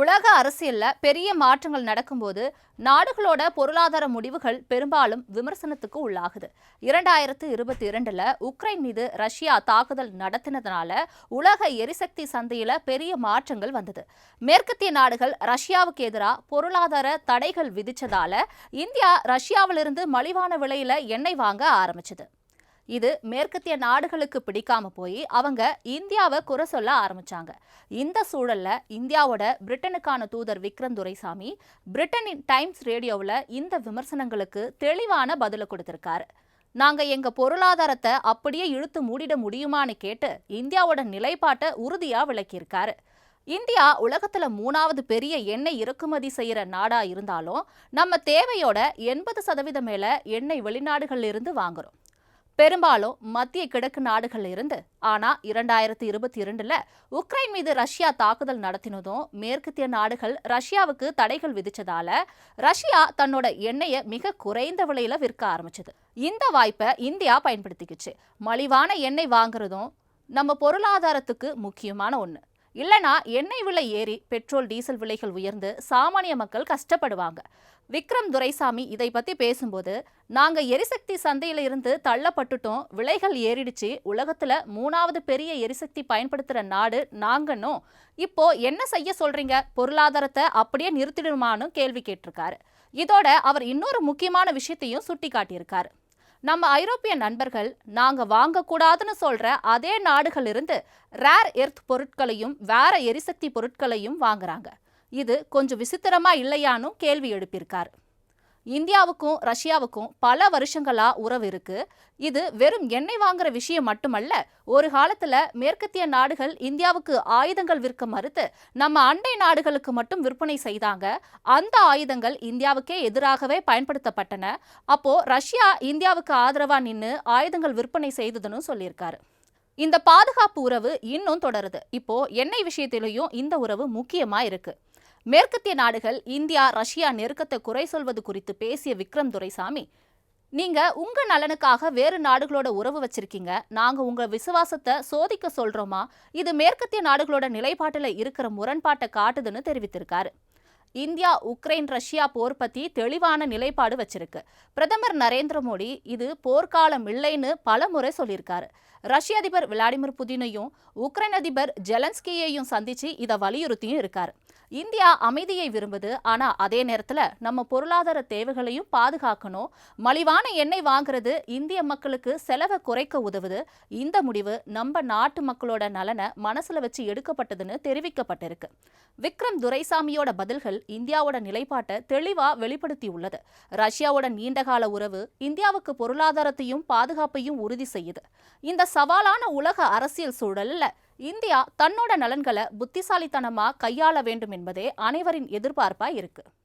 உலக அரசியலில் பெரிய மாற்றங்கள் நடக்கும்போது நாடுகளோட பொருளாதார முடிவுகள் பெரும்பாலும் விமர்சனத்துக்கு உள்ளாகுது. இரண்டாயிரத்து இருபத்தி இரண்டில் உக்ரைன் மீது ரஷ்யா தாக்குதல் நடத்தினதுனால உலக எரிசக்தி சந்தையில் பெரிய மாற்றங்கள் வந்தது. மேற்கத்திய நாடுகள் ரஷ்யாவுக்கு எதிராக பொருளாதார தடைகள் விதிச்சதால இந்தியா ரஷ்யாவிலிருந்து மலிவான விலையில் எண்ணெய் வாங்க ஆரம்பிச்சது. இது மேற்கத்திய நாடுகளுக்கு பிடிக்காம போய் அவங்க இந்தியாவை குறை சொல்ல ஆரம்பிச்சாங்க. இந்த சூழல்ல இந்தியாவோட பிரிட்டனுக்கான தூதர் விக்ரம் துரைசாமி பிரிட்டனின் டைம்ஸ் ரேடியோவில் இந்த விமர்சனங்களுக்கு தெளிவான பதிலை கொடுத்திருக்காரு. நாங்க எங்க பொருளாதாரத்தை அப்படியே இழுத்து மூடிட முடியுமான்னு கேட்டு இந்தியாவோட நிலைப்பாட்டை உறுதியா விளக்கியிருக்காரு. இந்தியா உலகத்துல மூணாவது பெரிய எண்ணெய் இறக்குமதி செய்யற நாடா இருந்தாலும் நம்ம தேவையோட எண்பது சதவீதம் மேல எண்ணெய் வெளிநாடுகள்ல இருந்து வாங்குறோம். பெரும்பாலும் மத்திய கிழக்கு நாடுகள்ல இருந்து ஆனா இரண்டாயிரத்தி இருபத்தி இரண்டுல உக்ரைன் மீது ரஷ்யா தாக்குதல் நடத்தினதும் மேற்கத்திய நாடுகள் ரஷ்யாவுக்கு தடைகள் விதிச்சதால ரஷ்யா தன்னோட எண்ணெயை மிக குறைந்த விலையில விற்க ஆரம்பிச்சது. இந்த வாய்ப்பை இந்தியா பயன்படுத்திக்கிச்சு. மலிவான எண்ணெய் வாங்குறதும் நம்ம பொருளாதாரத்துக்கு முக்கியமான ஒன்று இல்லனா எண்ணெய் விலை ஏறி பெட்ரோல் டீசல் விலைகள் உயர்ந்து சாமானிய மக்கள் கஷ்டப்படுவாங்க. விக்ரம் துரைசாமி இதை பத்தி பேசும்போது நாங்க எரிசக்தி சந்தையில இருந்து தள்ளப்பட்டுட்டோம் விலைகள் ஏறிடுச்சு உலகத்துல மூணாவது பெரிய எரிசக்தி பயன்படுத்துற நாடு நாங்கன்னும் இப்போ என்ன செய்ய சொல்றீங்க? பொருளாதாரத்தை அப்படியே நிறுத்திடுமான்னு கேள்வி கேட்டிருக்காரு. இதோட அவர் இன்னொரு முக்கியமான விஷயத்தையும் சுட்டி காட்டியிருக்காரு நம்ம ஐரோப்பிய நண்பர்கள் நாங்க வாங்கக்கூடாதுன்னு சொல்ற அதே நாடுகளிலிருந்து ரேர் எர்த் பொருட்களையும் வேற எரிசக்தி பொருட்களையும் வாங்குறாங்க. இது கொஞ்சம் விசித்திரமா இல்லையானும் கேள்வி எழுப்பியிருக்காரு. இந்தியாவுக்கும் ரஷ்யாவுக்கும் பல வருஷங்களா உறவு இருக்கு. இது வெறும் எண்ணெய் வாங்குற விஷயம் மட்டுமல்ல ஒரு காலத்துல மேற்கத்திய நாடுகள் இந்தியாவுக்கு ஆயுதங்கள் விற்க மறுத்து நம்ம அண்டை நாடுகளுக்கு மட்டும் விற்பனை செய்தாங்க. அந்த ஆயுதங்கள் இந்தியாவுக்கே எதிராகவே பயன்படுத்தப்பட்டன. அப்போ ரஷ்யா இந்தியாவுக்கு ஆதரவா நின்று ஆயுதங்கள் விற்பனை செய்ததுன்னு சொல்லியிருக்காரு. இந்த பாதுகாப்பு உறவு இன்னும் தொடருது. இப்போ எண்ணெய் விஷயத்திலையும் இந்த உறவு முக்கியமா இருக்கு. மேற்கத்திய நாடுகள் இந்தியா ரஷ்யா நெருக்கத்தை குறை சொல்வது குறித்து பேசிய விக்ரம் துரைசாமி நீங்க உங்க நலனுக்காக வேறு நாடுகளோட உறவு வச்சிருக்கீங்க. நாங்க உங்க விசுவாசத்தை சோதிக்க சொல்றோமா? இது மேற்கத்திய நாடுகளோட நிலைப்பாட்டுல இருக்கிற முரண்பாட்டை காட்டுதுன்னு தெரிவித்திருக்காரு. இந்தியா உக்ரைன் ரஷ்யா போர் பற்றி தெளிவான நிலைப்பாடு வச்சிருக்கு. பிரதமர் நரேந்திர மோடி இது போர்க்காலம் இல்லைன்னு பல முறை சொல்லியிருக்காரு. ரஷ்ய அதிபர் விளாடிமிர் புதினையும் உக்ரைன் அதிபர் ஜெலன்ஸ்கியையும் சந்திச்சு இதை வலியுறுத்தியும் இருக்காரு. இந்தியா அமைதியை விரும்புது ஆனால் அதே நேரத்தில் நம்ம பொருளாதார தேவைகளையும் பாதுகாக்கணும். மலிவான எண்ணெய் வாங்குறது இந்திய மக்களுக்கு செலவை குறைக்க உதவுது. இந்த முடிவு நம்ம நாட்டு மக்களோட நலனை மனசில் வச்சு எடுக்கப்பட்டதுன்னு தெரிவிக்கப்பட்டிருக்கு. விக்ரம் துரைசாமியோட பதில்கள் இந்தியாவோட நிலைப்பாட்டை தெளிவா வெளிப்படுத்தியுள்ளது. ரஷ்யாவோட நீண்டகால உறவு இந்தியாவுக்கு பொருளாதாரத்தையும் பாதுகாப்பையும் உறுதி செய்யுது. இந்த சவாலான உலக அரசியல் சூழல்ல இந்தியா தன்னோட நலன்களை புத்திசாலித்தனமா கையாள வேண்டும் என்பதே அனைவரின் எதிர்பார்ப்பா இருக்கு.